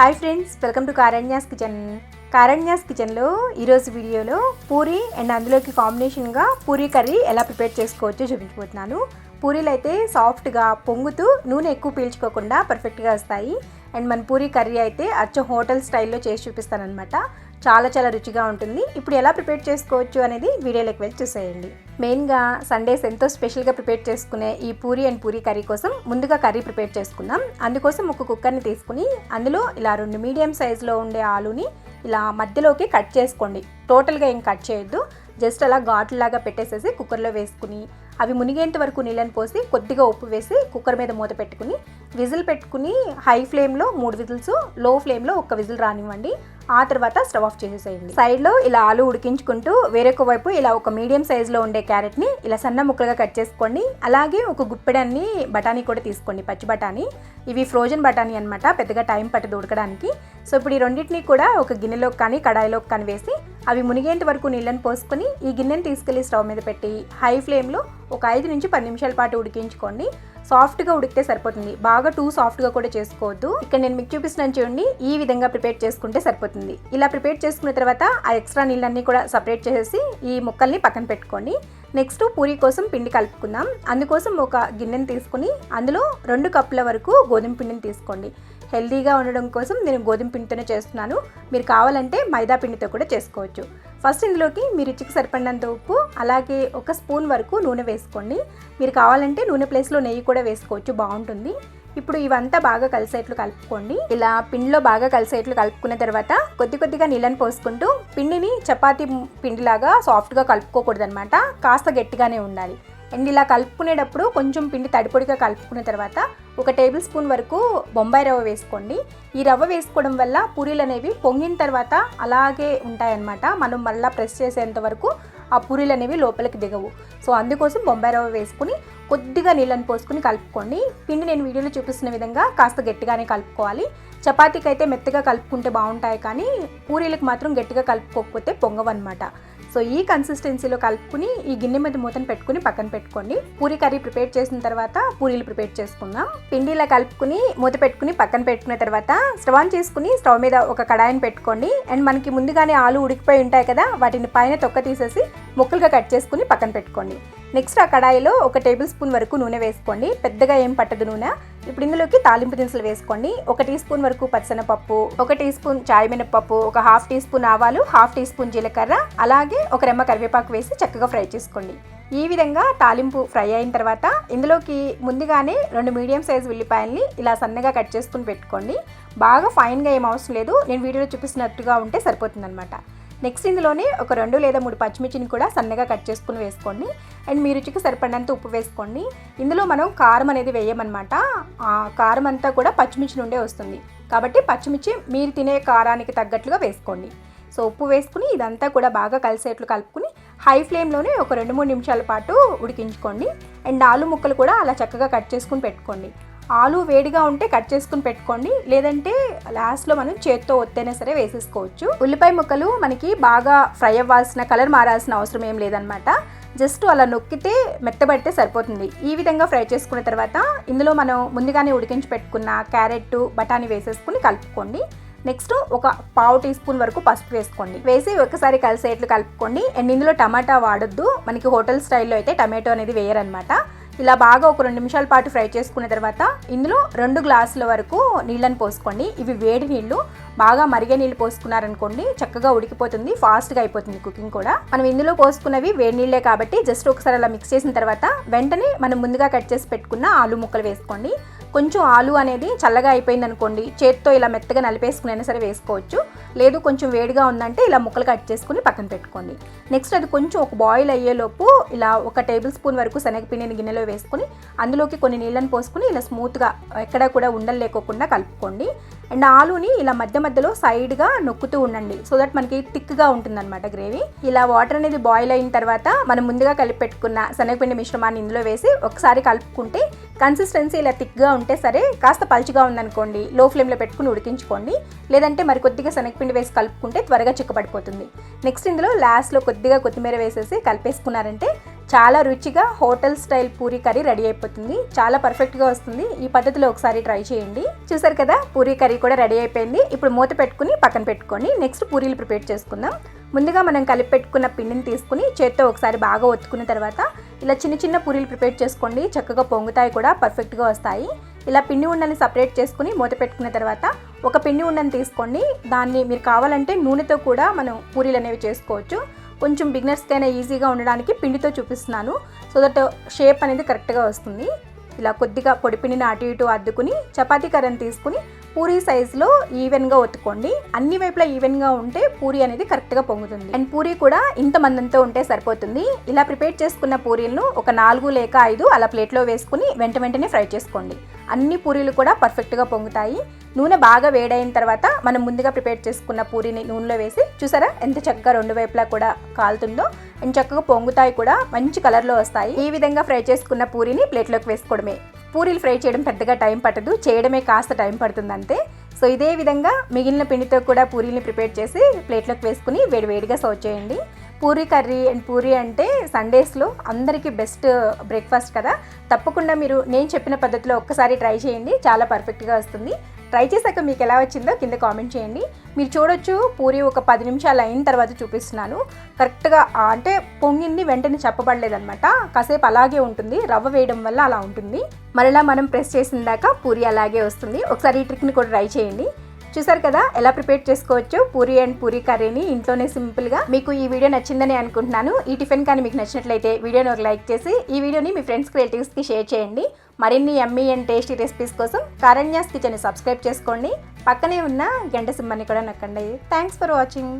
Hi friends welcome to Karanya's kitchen. Karanya's కిచెన్లో ఈరోజు వీడియోలో పూరి అండ్ అందులోకి కాంబినేషన్గా పూరి కర్రీ ఎలా ప్రిపేర్ చేసుకోవచ్చో చూపించబోతున్నాను. పూరీలు అయితే సాఫ్ట్గా పొంగుతూ నూనె ఎక్కువ పీల్చుకోకుండా పర్ఫెక్ట్గా వస్తాయి. అండ్ మన పూరి కర్రీ అయితే అచ్చ హోటల్ స్టైల్లో చేసి చూపిస్తానమాట చాలా చాలా రుచిగా ఉంటుంది. ఇప్పుడు ఎలా ప్రిపేర్ చేసుకోవచ్చు అనేది వీడియోలోకి వెళ్ళి చూసేయండి. మెయిన్గా సండేస్ ఎంతో స్పెషల్గా ప్రిపేర్ చేసుకునే ఈ పూరి అండ్ పూరి కర్రీ కోసం ముందుగా కర్రీ ప్రిపేర్ చేసుకుందాం. అందుకోసం ఒక కుక్కర్ని తీసుకుని అందులో ఇలా రెండు మీడియం సైజులో ఉండే ఆలుని ఇలా మధ్యలోకి కట్ చేసుకోండి. టోటల్గా ఏం కట్ చేయొద్దు. జస్ట్ అలా ఘాట్లులాగా పెట్టేసేసి కుక్కర్లో వేసుకుని అవి మునిగేంత వరకు నీళ్ళని పోసి కొద్దిగా ఉప్పు వేసి కుక్కర్ మీద మూత పెట్టుకుని విజిల్ పెట్టుకుని హై ఫ్లేమ్లో మూడు విజిల్స్లో ఫ్లేమ్లో ఒక విజిల్ రానివ్వండి. ఆ తర్వాత స్టవ్ ఆఫ్ చేసేసేయండి. సైడ్లో ఇలా ఆలు ఉడికించుకుంటూ వేరొక వైపు ఇలా ఒక మీడియం సైజులో ఉండే క్యారెట్ని ఇలా సన్న ముక్కలుగా కట్ చేసుకోండి. అలాగే ఒక గుప్పెడన్ని బఠానీ కూడా తీసుకోండి పచ్చి బఠానీ. ఇవి ఫ్రోజన్ బఠానీ అనమాట పెద్దగా టైం పట్టదు ఉడకడానికి. సో ఇప్పుడు ఈ రెండింటిని కూడా ఒక గిన్నెలోకి కానీ కడాయిలోకి కానీ వేసి అవి మునిగేంత వరకు నీళ్ళని పోసుకొని ఈ గిన్నెని తీసుకెళ్ళి స్టవ్ మీద పెట్టి హై ఫ్లేమ్లో ఒక ఐదు నుంచి పది నిమిషాల పాటు ఉడికించుకోండి. సాఫ్ట్గా ఉడికితే సరిపోతుంది. బాగా టూ సాఫ్ట్గా కూడా చేసుకోవద్దు. ఇక్కడ నేను మీకు చూపిస్తున్నాను చూడండి ఈ విధంగా ప్రిపేర్ చేసుకుంటే సరిపోతుంది. ఇలా ప్రిపేర్ చేసుకున్న తర్వాత ఆ ఎక్స్ట్రా నీళ్ళన్నీ కూడా సపరేట్ చేసేసి ఈ ముక్కల్ని పక్కన పెట్టుకోండి. నెక్స్ట్ పూరి కోసం పిండి కలుపుకుందాం. అందుకోసం ఒక గిన్నెని తీసుకుని అందులో రెండు కప్పుల వరకు గోధుమ పిండిని తీసుకోండి. హెల్దీగా ఉండడం కోసం నేను గోధుమ పిండితోనే చేస్తున్నాను. మీరు కావాలంటే మైదా పిండితో కూడా చేసుకోవచ్చు. ఫస్ట్ ఇందులోకి మీ రుచికి సరిపడినంత ఉప్పు అలాగే ఒక స్పూన్ వరకు నూనె వేసుకోండి. మీరు కావాలంటే నూనె ప్లేస్లో నెయ్యి కూడా వేసుకోవచ్చు బాగుంటుంది. ఇప్పుడు ఇవంతా బాగా కలిసేట్లు కలుపుకోండి. ఇలా పిండిలో బాగా కలిసేట్లు కలుపుకున్న తర్వాత కొద్ది కొద్దిగా నీళ్ళని పోసుకుంటూ పిండిని చపాతీ పిండిలాగా సాఫ్ట్గా కలుపుకోకూడదు అనమాట కాస్త గట్టిగానే ఉండాలి. అండ్ ఇలా కలుపుకునేటప్పుడు కొంచెం పిండి తడిపొడిగా కలుపుకున్న తర్వాత ఒక టేబుల్ స్పూన్ వరకు బొంబాయి రవ్వ వేసుకోండి. ఈ రవ్వ వేసుకోవడం వల్ల పూరీలు అనేవి పొంగిన తర్వాత అలాగే ఉంటాయన్నమాట. మనం మళ్ళీ ప్రెస్ చేసేంత వరకు ఆ పూరీలు అనేవి లోపలికి దిగవు. సో అందుకోసం బొంబాయి రవ్వ వేసుకుని కొద్దిగా నీళ్ళని పోసుకుని కలుపుకోండి. పిండి నేను వీడియోలో చూపిస్తున్న విధంగా కాస్త గట్టిగానే కలుపుకోవాలి. చపాతీకి అయితే మెత్తగా కలుపుకుంటే బాగుంటాయి కానీ పూరీలకు మాత్రం గట్టిగా కలుపుకోకపోతే పొంగవన్నమాట. సో ఈ కన్సిస్టెన్సీలో కలుపుకుని ఈ గిన్నె మీద మూతను పెట్టుకుని పక్కన పెట్టుకోండి. పూరి కర్రీ ప్రిపేర్ చేసిన తర్వాత పూరీలు ప్రిపేర్ చేసుకుందాం. పిండి ఇలా కలుపుకుని మూత పెట్టుకుని పక్కన పెట్టుకున్న తర్వాత స్టవ్ ఆన్ చేసుకుని స్టవ్ మీద ఒక కడాయిని పెట్టుకోండి. అండ్ మనకి ముందుగానే ఆలు ఉడికిపోయి ఉంటాయి కదా వాటిని పైన తొక్క తీసేసి ముక్కలుగా కట్ చేసుకుని పక్కన పెట్టుకోండి. నెక్స్ట్ ఆ కడాయిలో ఒక టేబుల్ స్పూన్ వరకు నూనె వేసుకోండి. పెద్దగా ఏం పట్టదు నూనె. ఇప్పుడు ఇందులోకి తాలింపు దినుసులు వేసుకోండి. ఒక టీ స్పూన్ వరకు పచ్చనపప్పు ఒక టీ స్పూన్ చాయ్ మినపప్పు ఒక హాఫ్ టీ స్పూన్ ఆవాలు హాఫ్ టీ స్పూన్ జీలకర్ర అలాగే ఒక రెమ్మ కరివేపాకు వేసి చక్కగా ఫ్రై చేసుకోండి. ఈ విధంగా తాలింపు ఫ్రై అయిన తర్వాత ఇందులోకి ముందుగానే రెండు మీడియం సైజ్ ఉల్లిపాయల్ని ఇలా సన్నగా కట్ చేసుకుని పెట్టుకోండి. బాగా ఫైన్గా ఏం అవసరం లేదు. నేను వీడియోలో చూపిస్తున్నట్టుగా ఉంటే సరిపోతుందన్నమాట. నెక్స్ట్ ఇందులోనే ఒక రెండు లేదా మూడు పచ్చిమిర్చిని కూడా సన్నగా కట్ చేసుకుని వేసుకోండి. అండ్ మీ రుచికి సరిపడినంత ఉప్పు వేసుకోండి. ఇందులో మనం కారం అనేది వేయమన్నమాట. ఆ కారం అంతా కూడా పచ్చిమిర్చి నుండే వస్తుంది. కాబట్టి పచ్చిమిర్చి మీరు తినే కారానికి తగ్గట్లుగా వేసుకోండి. సో ఉప్పు వేసుకుని ఇదంతా కూడా బాగా కలిసేట్లు కలుపుకుని హై ఫ్లేమ్లోనే ఒక రెండు మూడు నిమిషాల పాటు ఉడికించుకోండి. అండ్ ఆలు ముక్కలు కూడా అలా చక్కగా కట్ చేసుకుని పెట్టుకోండి. ఆలు వేడిగా ఉంటే కట్ చేసుకుని పెట్టుకోండి. లేదంటే లాస్ట్లో మనం చేత్తో ఒత్తైనా సరే వేసేసుకోవచ్చు. ఉల్లిపాయ ముక్కలు మనకి బాగా ఫ్రై అవ్వాల్సిన కలర్ మారాల్సిన అవసరం ఏం లేదనమాట జస్ట్ అలా నొక్కితే మెత్తబడితే సరిపోతుంది. ఈ విధంగా ఫ్రై చేసుకున్న తర్వాత ఇందులో మనం ముందుగానే ఉడికించి పెట్టుకున్న క్యారెట్ బఠానీ వేసేసుకుని కలుపుకోండి. నెక్స్ట్ ఒక పావు టీ స్పూన్ వరకు పసుపు వేసుకోండి. వేసి ఒకసారి కలిసేట్లు కలుపుకోండి. అండ్ ఇందులో టమాటా వాడొద్దు. మనకి హోటల్ స్టైల్లో అయితే టమాటో అనేది వేయరనమాట ఇలా బాగా ఒక రెండు నిమిషాల పాటు ఫ్రై చేసుకున్న తర్వాత ఇందులో రెండు గ్లాసుల వరకు నీళ్ళని పోసుకోండి. ఇవి వేడి నీళ్ళు. బాగా మరిగే నీళ్ళు పోసుకున్నారనుకోండి చక్కగా ఉడికిపోతుంది ఫాస్ట్గా అయిపోతుంది కుకింగ్ కూడా. మనం ఇందులో పోసుకున్నవి వేడి నీళ్ళే కాబట్టి జస్ట్ ఒకసారి అలా మిక్స్ చేసిన తర్వాత వెంటనే మనం ముందుగా కట్ చేసి పెట్టుకున్న ఆలు ముక్కలు వేసుకోండి. కొంచెం ఆలు అనేది చల్లగా అయిపోయింది అనుకోండి చేత్తో ఇలా మెత్తగా నలిపేసుకునైనా సరే వేసుకోవచ్చు. లేదు కొంచెం వేడిగా ఉందంటే ఇలా ముక్కలు కట్ చేసుకుని పక్కన పెట్టుకోండి. నెక్స్ట్ అది కొంచెం ఒక బాయిల్ అయ్యేలోపు ఇలా ఒక టేబుల్ స్పూన్ వరకు శనగపిండిని గిన్నెలో వేసుకుని అందులోకి కొన్ని నీళ్ళని పోసుకుని ఇలా స్మూత్గా ఎక్కడ కూడా ఉండలు లేకోకుండా కలుపుకోండి. అండ్ ఆలుని ఇలా మధ్య మధ్యలో సైడ్గా నొక్కుతూ ఉండండి సో దట్ మనకి థిక్గా ఉంటుందన్నమాట గ్రేవీ. ఇలా వాటర్ అనేది బాయిల్ అయిన తర్వాత మనం ముందుగా కలిపి పెట్టుకున్న శనగపిండి మిశ్రమాన్ని ఇందులో వేసి ఒకసారి కలుపుకుంటే కన్సిస్టెన్సీ ఇలా థిక్గా ఉంటే సరే కాస్త పలుచగా ఉందనుకోండి లో ఫ్లేమ్లో పెట్టుకుని ఉడికించుకోండి. లేదంటే మరి కొద్దిగా శనగపిండి వేసి కలుపుకుంటే త్వరగా చిక్కబడిపోతుంది. నెక్స్ట్ ఇందులో లాస్ట్లో కొద్దిగా కొత్తిమీర వేసేసి కలిపేసుకున్నారంటే చాలా రుచిగా hotel style puri curry ready అయిపోతుంది. చాలా పర్ఫెక్ట్గా వస్తుంది. ఈ పద్ధతిలో ఒకసారి ట్రై చేయండి. చూసారు కదా పూరీ కర్రీ కూడా రెడీ అయిపోయింది. ఇప్పుడు మూత పెట్టుకుని పక్కన పెట్టుకొని నెక్స్ట్ పూరీలు ప్రిపేర్ చేసుకుందాం. ముందుగా మనం కలిపి పెట్టుకున్న పిండిని తీసుకుని చేత్తో ఒకసారి బాగా ఒత్తుకున్న తర్వాత ఇలా చిన్న చిన్న పూరీలు ప్రిపేర్ చేసుకోండి. చక్కగా పొంగుతాయి కూడా పర్ఫెక్ట్గా వస్తాయి. ఇలా పిండి ఉండని సపరేట్ చేసుకుని మూత పెట్టుకున్న తర్వాత ఒక పిండి ఉండని తీసుకోండి. దాన్ని మీరు కావాలంటే నూనెతో కూడా మనం పూరీలు అనేవి చేసుకోవచ్చు. కొంచెం బిగినర్స్కైనా ఈజీగా ఉండడానికి పిండితో చూపిస్తున్నాను. సో దట్ షేప్ అనేది కరెక్ట్గా వస్తుంది. ఇలా కొద్దిగా పొడిపిండిని అటు ఇటు అద్దుకుని చపాతీ కర్రని తీసుకుని పూరీ సైజులో ఈవెన్గా ఒత్తుకోండి. అన్ని వైపులా ఈవెన్గా ఉంటే పూరీ అనేది కరెక్ట్గా పొంగుతుంది. అండ్ పూరీ కూడా ఇంత మందంతో ఉంటే సరిపోతుంది. ఇలా ప్రిపేర్ చేసుకున్న పూరీలను ఒక నాలుగు లేక ఐదు అలా ప్లేట్లో వేసుకుని వెంట వెంటనే ఫ్రై చేసుకోండి. అన్ని పూరీలు కూడా పర్ఫెక్ట్గా పొంగుతాయి. నూనె బాగా వేడైన తర్వాత మనం ముందుగా ప్రిపేర్ చేసుకున్న పూరీని నూనెలో వేసి చూసారా? ఎంత చక్కగా రెండు వైపులా కూడా కాలుతుందో. అండ్ చక్కగా పొంగుతాయి కూడా. మంచి కలర్లో వస్తాయి. ఈ విధంగా ఫ్రై చేసుకున్న పూరీని ప్లేట్లోకి వేసుకోవడమే. పూరీలు ఫ్రై చేయడం పెద్దగా టైం పట్టదు చేయడమే కాస్త టైం పడుతుంది అంతే సో ఇదే విధంగా మిగిలిన పిండితో కూడా పూరీని ప్రిపేర్ చేసి ప్లేట్లోకి వేసుకుని వేడివేడిగా సర్వ్ చేయండి. పూరీ కర్రీ అండ్ పూరీ అంటే సండేస్లో అందరికీ బెస్ట్ బ్రేక్ఫాస్ట్ కదా. తప్పకుండా మీరు నేను చెప్పిన పద్ధతిలో ఒక్కసారి ట్రై చేయండి చాలా పర్ఫెక్ట్గా వస్తుంది. ట్రై చేశాక మీకు ఎలా వచ్చిందో కింద కామెంట్ చేయండి. మీరు చూడొచ్చు పూరి ఒక పది నిమిషాలు అయిన తర్వాత చూపిస్తున్నాను. కరెక్ట్గా అంటే పొంగింది వెంటనే చెప్పబడలేదనమాట కాసేపు అలాగే ఉంటుంది రవ్వ వేయడం వల్ల అలా ఉంటుంది. మరలా మనం ప్రెస్ చేసిన దాకా పూరి అలాగే వస్తుంది. ఒకసారి ఈ ట్రిక్ని కూడా ట్రై చేయండి. చూసారు కదా? ఎలా ప్రిపేర్ చేసుకోవచ్చు? పూరి అండ్ పూరి కర్రీని ఇంట్లోనే సింపుల్గా మీకు ఈ వీడియో నచ్చిందని అనుకుంటున్నాను. ఈ టిఫిన్ కానీ మీకు నచ్చినట్లయితే వీడియోని ఒక లైక్ చేసి ఈ వీడియోని మీ ఫ్రెండ్స్ రిలేటివ్స్కి షేర్ చేయండి. మరిన్ని ఎమ్మీ అండ్ టేస్టీ రెసిపీస్ కోసం కారణ్యాస్ కిచెన్ సబ్స్క్రైబ్ చేసుకోండి. పక్కనే ఉన్న గంట సింహాన్ని కూడా నొక్కండి. Thanks for watching.